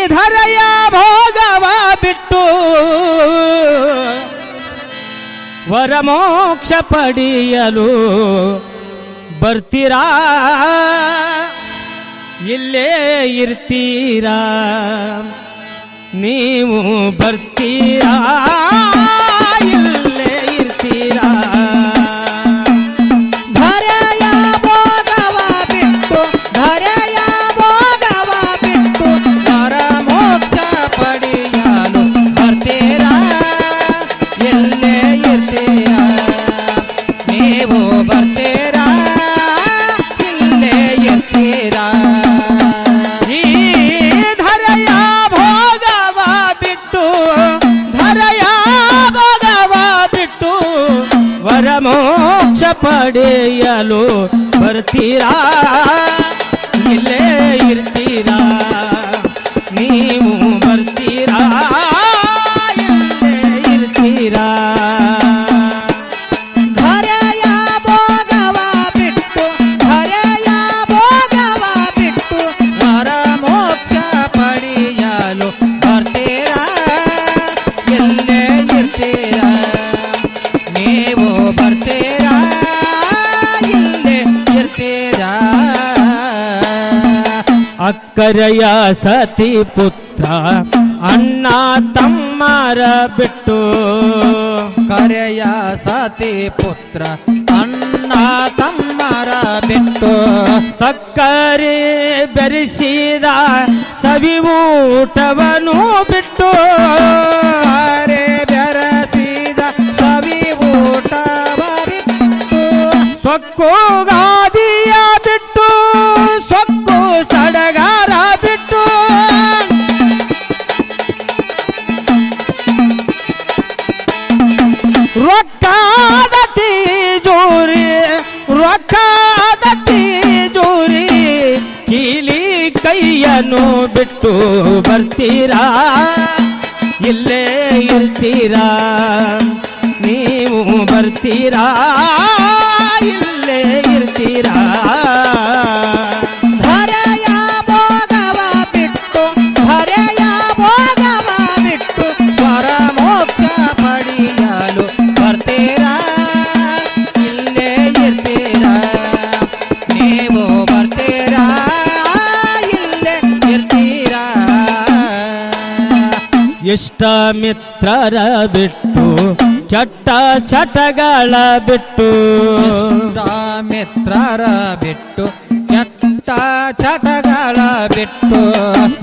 ಈ ಧರೆಯ ಭೋಗವ ಬಿಟ್ಟು ವರಮೋಕ್ಷ ಪಡೆಯಲು ಬರ್ತೀರಾ? ಇಲ್ಲೇ ಇರ್ತೀರಾ? ನೀವು ಬರ್ತೀರಾ? ಪಡೆಯಲು ಬರ್ತೀರಾ ಇಲ್ಲೇ ಇರ್ತೀರಾ ನೀವು ಬರ್ತೀರಾ ಇಲ್ಲೇ ಇರ್ತೀರಾ ಧರೆಯ ಭೋಗವ ಬಿಟ್ಟು ಧರೆಯ ಭೋಗವ ಬಿಟ್ಟು ನರ ಮೋಕ್ಷ ಪಡೆಯಲು ಬರ್ತೀರಾ ಅಕ್ಕರೆಯ ಸತಿ ಪುತ್ರ ಅಣ್ಣ ತಮ್ಮರ ಬಿಟ್ಟು. ಕರೆಯ ಸತಿ ಪುತ್ರ ಅಣ್ಣ ತಮ್ಮರ ಬಿಟ್ಟು. ಸಕ್ಕರೆ ಬೆರೆಸಿದ ಸವಿ ಊಟವನು ಬಿಟ್ಟು. ಅರೆ ಬೆರೆಸಿದ ಸವಿ ಊಟವ ಬಿಟ್ಟು. ಸೊಕ್ಕು ಇಲ್ಲೇ ಇರ್ತೀರಾ ನೀವು ಬರ್ತೀರಾ ಮಿತ್ರರ ಬಿಟ್ಟು ಕೆಟ್ಟ ಚಟಗಳ ಬಿಟ್ಟು. ಮಿತ್ರರ ಬಿಟ್ಟು ಕೆಟ್ಟ ಚಟಗಳ ಬಿಟ್ಟು.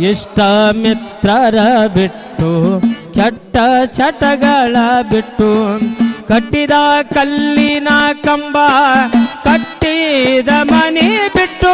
ಇಷ್ಟ ಮಿತ್ರರ ಬಿಟ್ಟು ಕೆಟ್ಟ ಚಟಗಳ ಬಿಟ್ಟು. ಕಟ್ಟಿದ ಕಲ್ಲಿನ ಕಂಬ ಕಟ್ಟಿದ ಮನೆ ಬಿಟ್ಟು.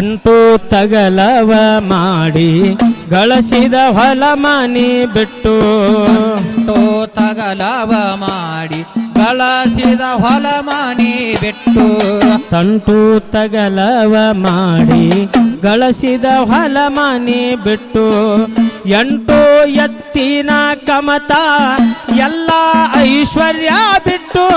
ತಂಟು ತಗಲವ ಮಾಡಿ ಗಳಿಸಿದ ಹೊಲ ಮನಿ ಬಿಟ್ಟು. ಟೋ ತಗಲವ ಮಾಡಿ ಗಳಸಿದ ಹೊಲ ಮನಿ ಬಿಟ್ಟು. ತಂಟು ತಗಲವ ಮಾಡಿ ಗಳಿಸಿದ ಹೊಲ ಮನಿ ಬಿಟ್ಟು. ಎಂಟು ಎತ್ತಿನ ಕಮತ ಎಲ್ಲ ಐಶ್ವರ್ಯ ಬಿಟ್ಟು.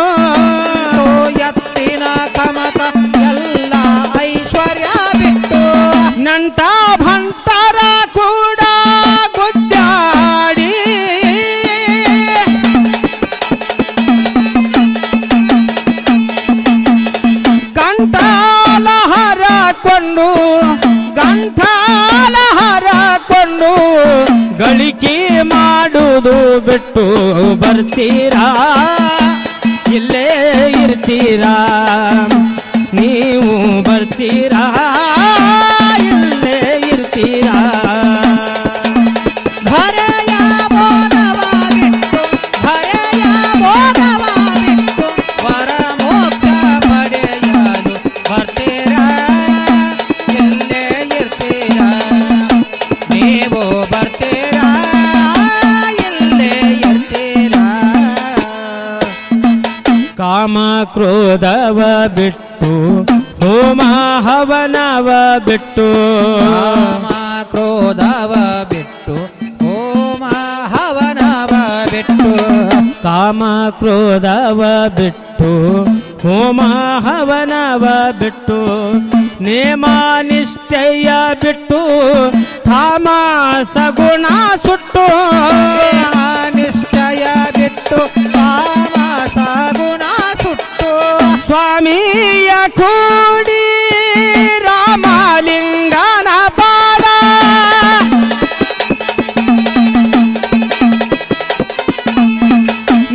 ಹರಕೊಂಡು ಗಂಟಾಲ ಹರಕೊಂಡು ಗಳಿಕೆ ಮಾಡುವುದು ಬಿಟ್ಟು ಬರ್ತೀರಾ? ಇಲ್ಲೇ ಇರ್ತೀರಾ? ಕಾಮ ಕ್ರೋಧವ ಬಿಟ್ಟು ಹೋಮ ಹವನವ ಬಿಟ್ಟು ಕಾಮ ಕ್ರೋಧವ ಬಿಟ್ಟು ಹೋಮ ಹವನವ ಬಿಟ್ಟು ಕಾಮ ಕ್ರೋಧವ ಬಿಟ್ಟು ಹೋಮ ಹವನವ ಬಿಟ್ಟು ನೇಮ ನಿಷ್ಠೆಯ ಬಿಟ್ಟು ತಾಮಸ ಗುಣ ಸುಟ್ಟು ಸ್ವಾಮಿಯ ಕೂಡಿ ರಾಮಲಿಂಗನ ಬಾಳ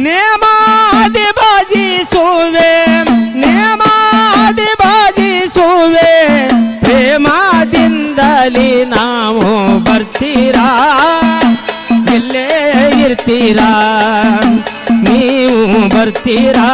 ನೇಮಾದಿ ಭಜಿಸುವೆ ನೇಮಾದಿ ಭಜಿಸುವೆ ಪ್ರೇಮದಿಂದಲಿ ನಾವು ಬರ್ತೀರಾ ಇಲ್ಲೇ ಇರ್ತೀರಾ ನೀವು ಬರ್ತೀರಾ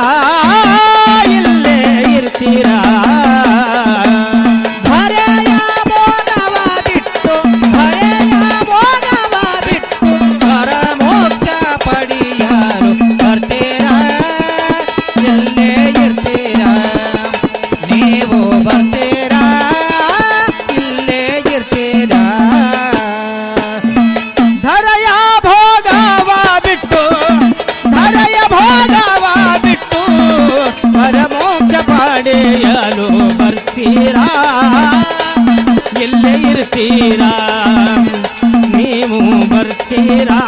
ಪರಮೋಕ್ಷ ಪಡೆಯಲು ಬರ್ತೀರಾ ಎಲ್ಲೇ ಇರ್ತೀರಾ ನೀವು ಬರ್ತೀರಾ